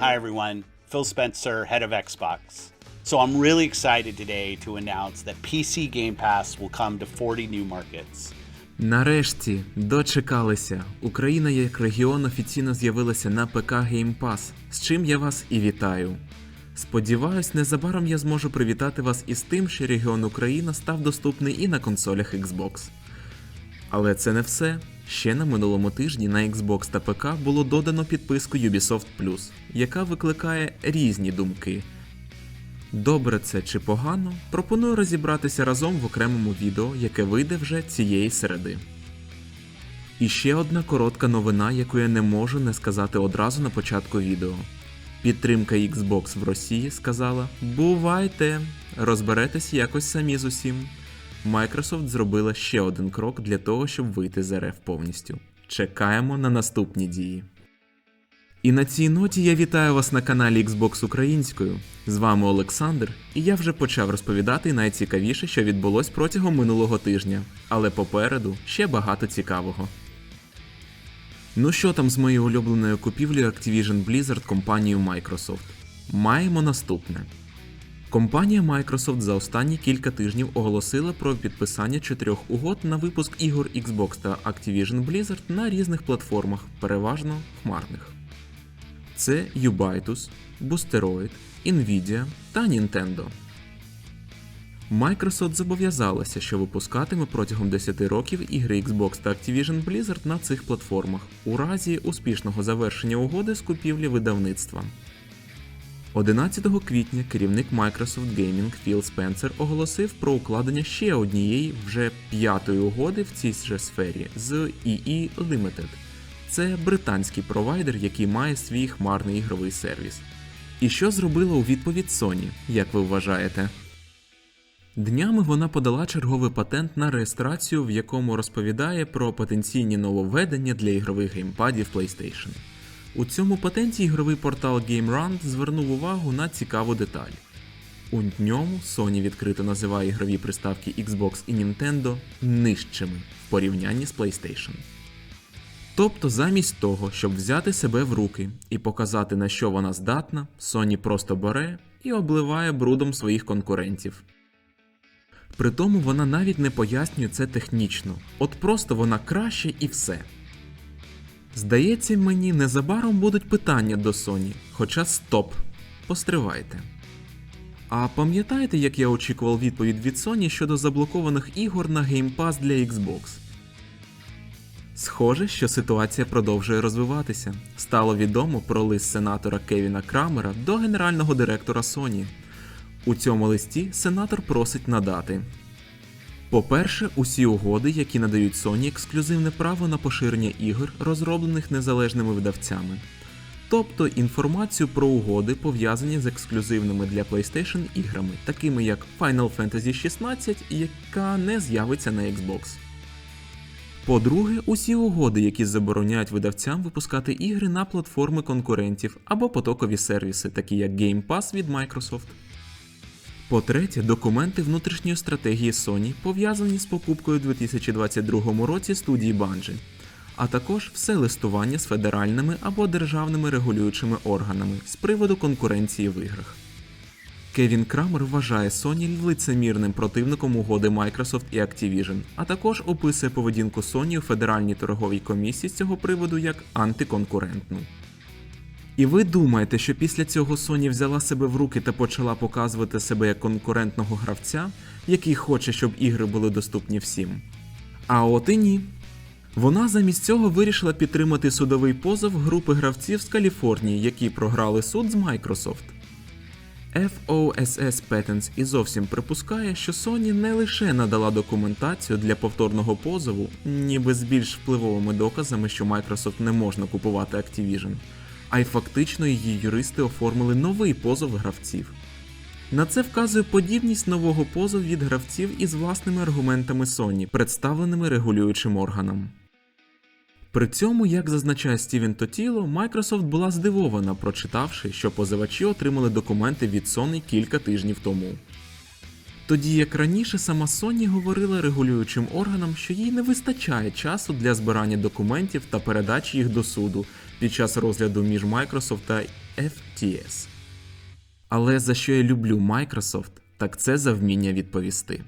Hi, everyone. Phil Spencer, head of Xbox. So, I'm really excited today to announce that PC Game Pass will come to 40 new markets. Нарешті дочекалися. Україна як регіон офіційно з'явилася на ПК Game Pass, з чим я вас і вітаю. Сподіваюсь, незабаром я зможу привітати вас із тим, що регіон Україна став доступний і на консолях Xbox. Але це не все. Ще на минулому тижні на Xbox та ПК було додано підписку Ubisoft Plus, яка викликає різні думки. Добре це чи погано, пропоную розібратися разом в окремому відео, яке вийде вже цієї середи. І ще одна коротка новина, яку я не можу не сказати одразу на початку відео. Підтримка Xbox в Росії сказала: Бувайте! Розберетесь якось самі з усім. Microsoft зробила ще один крок для того, щоб вийти з РФ повністю. Чекаємо на наступні дії. І на цій ноті я вітаю вас на каналі Xbox Українською. З вами Олександр, і я вже почав розповідати найцікавіше, що відбулось протягом минулого тижня, але попереду ще багато цікавого. Ну що там з моєю улюбленою купівлею Activision Blizzard компанією Microsoft? Маємо наступне. Компанія Microsoft за останні кілька тижнів оголосила про підписання чотирьох угод на випуск ігор Xbox та Activision Blizzard на різних платформах, переважно хмарних. Це Ubitus, Boosteroid, Nvidia та Nintendo. Microsoft зобов'язалася, що випускатиме протягом 10 років ігри Xbox та Activision Blizzard на цих платформах у разі успішного завершення угоди з купівлі видавництва. 11 квітня керівник Microsoft Gaming Філ Спенсер оголосив про укладення ще однієї вже п'ятої угоди в цій же сфері з EE Limited. Це британський провайдер, який має свій хмарний ігровий сервіс. І що зробила у відповідь Sony, як ви вважаєте? Днями вона подала черговий патент на реєстрацію, в якому розповідає про потенційні нововведення для ігрових геймпадів PlayStation. У цьому патенті ігровий портал GameRant звернув увагу на цікаву деталь. У ньому Sony відкрито називає ігрові приставки Xbox і Nintendo нижчими в порівнянні з PlayStation. Тобто, замість того, щоб взяти себе в руки і показати на що вона здатна, Sony просто бере і обливає брудом своїх конкурентів. Притому вона навіть не пояснює це технічно, от просто вона краще і все. Здається, мені незабаром будуть питання до Sony, хоча стоп, постривайте. А пам'ятаєте, як я очікував відповідь від Sony щодо заблокованих ігор на Game Pass для Xbox? Схоже, що ситуація продовжує розвиватися. Стало відомо про лист сенатора Кевіна Крамера до генерального директора Sony. У цьому листі сенатор просить надати. По-перше, усі угоди, які надають Sony ексклюзивне право на поширення ігор, розроблених незалежними видавцями. Тобто інформацію про угоди, пов'язані з ексклюзивними для PlayStation іграми, такими як Final Fantasy 16, яка не з'явиться на Xbox. По-друге, усі угоди, які забороняють видавцям випускати ігри на платформи конкурентів або потокові сервіси, такі як Game Pass від Microsoft. По-третє, документи внутрішньої стратегії Sony пов'язані з покупкою у 2022 році студії Bungie, а також все листування з федеральними або державними регулюючими органами з приводу конкуренції в іграх. Кевін Крамер вважає Sony лицемірним противником угоди Microsoft і Activision, а також описує поведінку Sony у Федеральній торговій комісії з цього приводу як антиконкурентну. І ви думаєте, що після цього Sony взяла себе в руки та почала показувати себе як конкурентного гравця, який хоче, щоб ігри були доступні всім? А от і ні. Вона замість цього вирішила підтримати судовий позов групи гравців з Каліфорнії, які програли суд з Microsoft. FOSS Patents і зовсім припускає, що Sony не лише надала документацію для повторного позову, ніби з більш впливовими доказами, що Microsoft не можна купувати Activision, а й фактично її юристи оформили новий позов гравців. На це вказує подібність нового позову від гравців із власними аргументами Sony, представленими регулюючим органом. При цьому, як зазначає Стівен Тотіло, Microsoft була здивована, прочитавши, що позивачі отримали документи від Sony кілька тижнів тому. Тоді як раніше сама Sony говорила регулюючим органам, що їй не вистачає часу для збирання документів та передачі їх до суду під час розгляду між Microsoft та FTS. Але за що я люблю Microsoft, так це за вміння відповісти.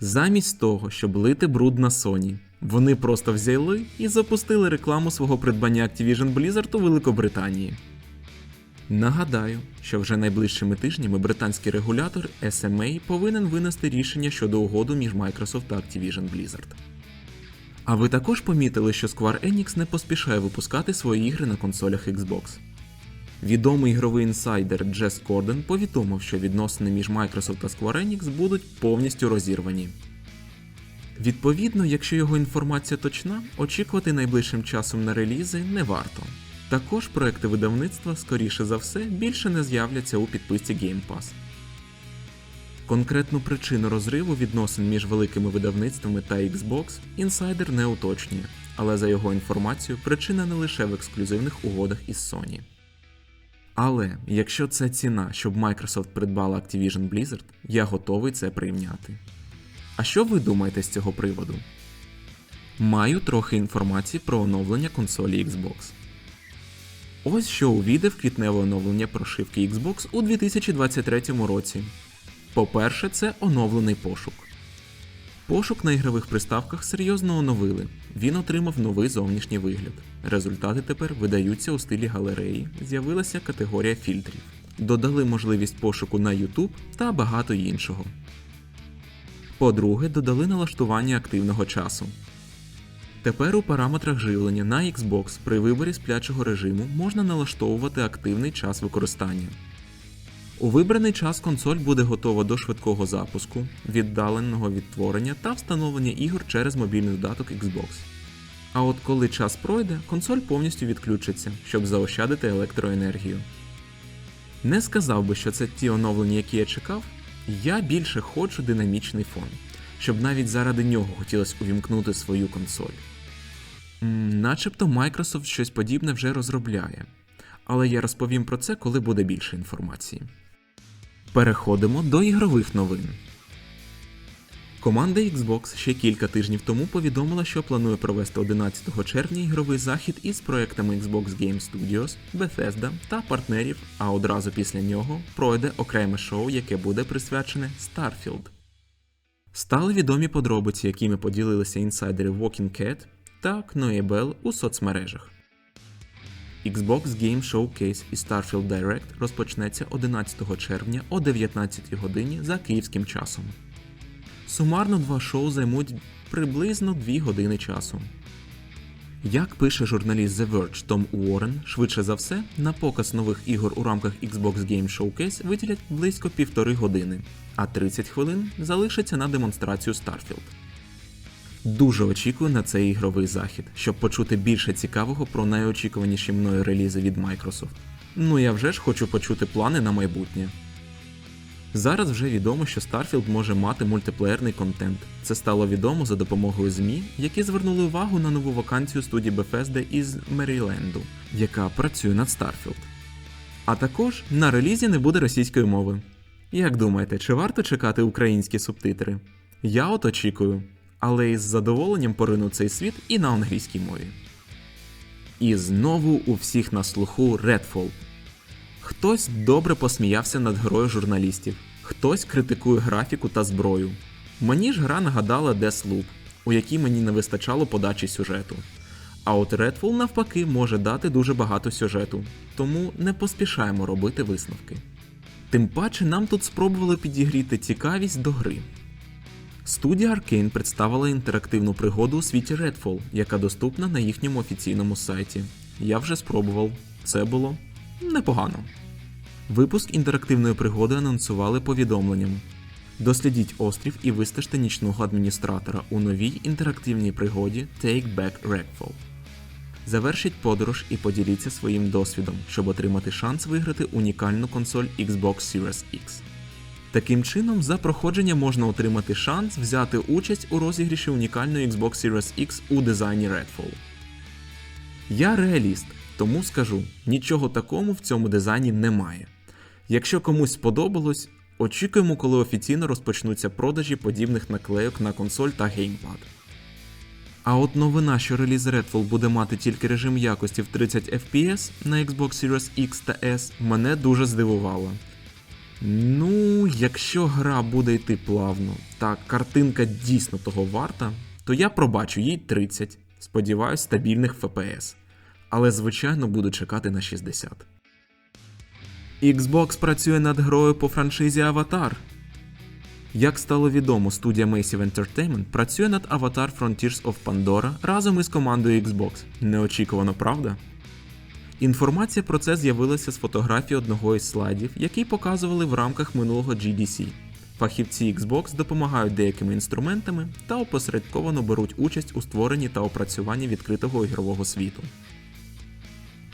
Замість того, щоб лити бруд на Sony, вони просто взяли і запустили рекламу свого придбання Activision Blizzard у Великобританії. Нагадаю, що вже найближчими тижнями британський регулятор SMA повинен винести рішення щодо угоду між Microsoft та Activision Blizzard. А ви також помітили, що Square Enix не поспішає випускати свої ігри на консолях Xbox. Відомий ігровий інсайдер Джес Корден повідомив, що відносини між Microsoft та Square Enix будуть повністю розірвані. Відповідно, якщо його інформація точна, очікувати найближчим часом на релізи не варто. Також проекти видавництва, скоріше за все, більше не з'являться у підписці Game Pass. Конкретну причину розриву відносин між великими видавництвами та Xbox інсайдер не уточнює, але за його інформацією, причина не лише в ексклюзивних угодах із Sony. Але якщо це ціна, щоб Microsoft придбала Activision Blizzard, я готовий це прийняти. А що ви думаєте з цього приводу? Маю трохи інформації про оновлення консолі Xbox. Ось що увійде в квітневе оновлення прошивки Xbox у 2023 році. По-перше, це оновлений пошук. Пошук на ігрових приставках серйозно оновили. Він отримав новий зовнішній вигляд. Результати тепер видаються у стилі галереї, з'явилася категорія фільтрів. Додали можливість пошуку на YouTube та багато іншого. По-друге, додали налаштування активного часу. Тепер у параметрах живлення на Xbox при виборі сплячого режиму можна налаштовувати активний час використання. У вибраний час консоль буде готова до швидкого запуску, віддаленого відтворення та встановлення ігор через мобільний додаток Xbox. А от коли час пройде, консоль повністю відключиться, щоб заощадити електроенергію. Не сказав би, що це ті оновлення, які я чекав, я більше хочу динамічний фон, щоб навіть заради нього хотілося увімкнути свою консоль. Начебто Microsoft щось подібне вже розробляє, але я розповім про це, коли буде більше інформації. Переходимо до ігрових новин. Команда Xbox ще кілька тижнів тому повідомила, що планує провести 11 червня ігровий захід із проектами Xbox Game Studios, Bethesda та партнерів, а одразу після нього пройде окреме шоу, яке буде присвячене Starfield. Стали відомі подробиці, якими поділилися інсайдери Walking Cat та Knoebel у соцмережах. Xbox Game Showcase і Starfield Direct розпочнеться 11 червня о 19 годині за київським часом. Сумарно два шоу займуть приблизно 2 години часу. Як пише журналіст The Verge Том Уоррен, швидше за все, на показ нових ігор у рамках Xbox Game Showcase виділять близько півтори години, а 30 хвилин залишиться на демонстрацію Starfield. Дуже очікую на цей ігровий захід, щоб почути більше цікавого про найочікуваніші мною релізи від Microsoft. Ну я вже ж хочу почути плани на майбутнє. Зараз вже відомо, що Starfield може мати мультиплеєрний контент. Це стало відомо за допомогою ЗМІ, які звернули увагу на нову вакансію студії Bethesda із Меріленду, яка працює над Starfield. А також на релізі не буде російської мови. Як думаєте, чи варто чекати українські субтитри? Я от очікую, але із задоволенням порину цей світ і на англійській мові. І знову у всіх на слуху Redfall. Хтось добре посміявся над грою журналістів, хтось критикує графіку та зброю. Мені ж гра нагадала Deathloop, у якій мені не вистачало подачі сюжету. А от Redfall навпаки може дати дуже багато сюжету, тому не поспішаємо робити висновки. Тим паче нам тут спробували підігріти цікавість до гри. Студія Arkane представила інтерактивну пригоду у світі Redfall, яка доступна на їхньому офіційному сайті. Я вже спробував, це було непогано. Випуск інтерактивної пригоди анонсували повідомленням. Дослідіть острів і вистежте нічного адміністратора у новій інтерактивній пригоді Take Back Redfall. Завершіть подорож і поділіться своїм досвідом, щоб отримати шанс виграти унікальну консоль Xbox Series X. Таким чином, за проходження можна отримати шанс взяти участь у розігріші унікальної Xbox Series X у дизайні Redfall. Я реаліст, тому скажу, нічого такому в цьому дизайні немає. Якщо комусь сподобалось, Очікуємо, коли офіційно розпочнуться продажі подібних наклейок на консоль та геймпад. А от новина, що реліз Redfall буде мати тільки режим якості в 30 FPS на Xbox Series X та S, мене дуже здивувала. Ну, якщо гра буде йти плавно, та картинка дійсно того варта, то я пробачу їй 30, сподіваюсь, стабільних FPS. Але звичайно буду чекати на 60. Xbox працює над грою по франшизі Аватар. Як стало відомо, студія Massive Entertainment працює над Avatar Frontiers of Pandora разом із командою Xbox. Неочікувано, правда? Інформація про це з'явилася з фотографії одного із слайдів, який показували в рамках минулого GDC. Фахівці Xbox допомагають деякими інструментами та опосередковано беруть участь у створенні та опрацюванні відкритого ігрового світу.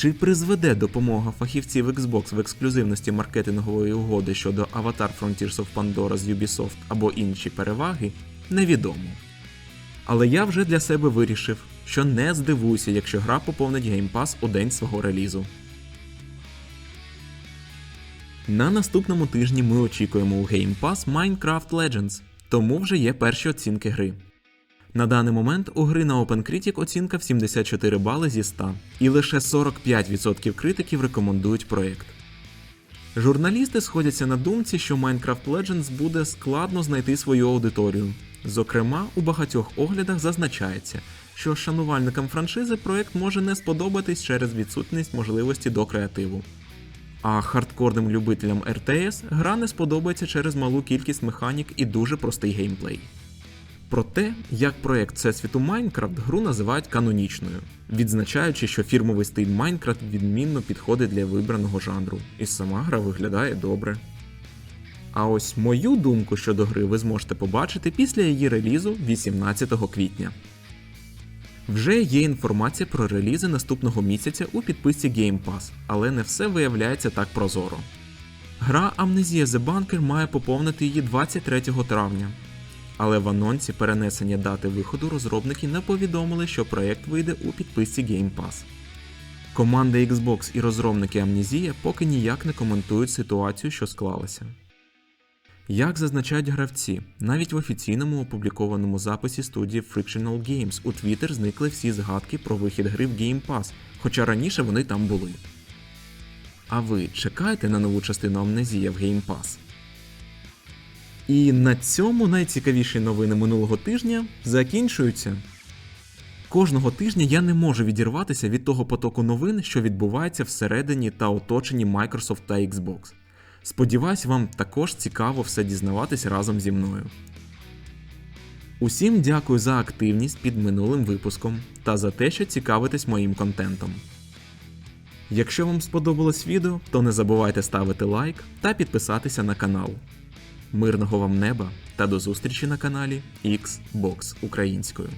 Чи призведе допомога фахівців Xbox в ексклюзивності маркетингової угоди щодо Avatar Frontiers of Pandora з Ubisoft або інші переваги, невідомо. Але я вже для себе вирішив, що не здивуюся, якщо гра поповнить Pass у день свого релізу. На наступному тижні ми очікуємо у Game Pass Minecraft Legends, тому вже є перші оцінки гри. На даний момент у гри на OpenCritic оцінка в 74 бали зі 100, і лише 45% критиків рекомендують проєкт. Журналісти сходяться на думці, що Minecraft Legends буде складно знайти свою аудиторію. Зокрема, у багатьох оглядах зазначається, що шанувальникам франшизи проєкт може не сподобатись через відсутність можливості до креативу. А хардкорним любителям RTS гра не сподобається через малу кількість механік і дуже простий геймплей. Про те, як проект Всесвіту Майнкрафт гру називають канонічною, відзначаючи, що фірмовий стиль Майнкрафт відмінно підходить для вибраного жанру, і сама гра виглядає добре. А ось мою думку щодо гри ви зможете побачити після її релізу 18 квітня. Вже є інформація про релізи наступного місяця у підписці Game Pass, але не все виявляється так прозоро. Гра Amnesia The Bunker має поповнити її 23 травня, але в анонсі перенесення дати виходу розробники не повідомили, що проект вийде у підписці Game Pass. Команда Xbox і розробники Amnesia поки ніяк не коментують ситуацію, що склалася. Як зазначають гравці, навіть в офіційному опублікованому записі студії Frictional Games у Twitter зникли всі згадки про вихід гри в Game Pass, хоча раніше вони там були. А ви чекаєте на нову частину Амнезія в Game Pass? І на цьому найцікавіші новини минулого тижня закінчуються. Кожного тижня я не можу відірватися від того потоку новин, що відбувається всередині та оточенні Microsoft та Xbox. Сподіваюсь, вам також цікаво все дізнаватись разом зі мною. Усім дякую за активність під минулим випуском та за те, що цікавитесь моїм контентом. Якщо вам сподобалось відео, то не забувайте ставити лайк та підписатися на канал. Мирного вам неба та до зустрічі на каналі Xbox українською.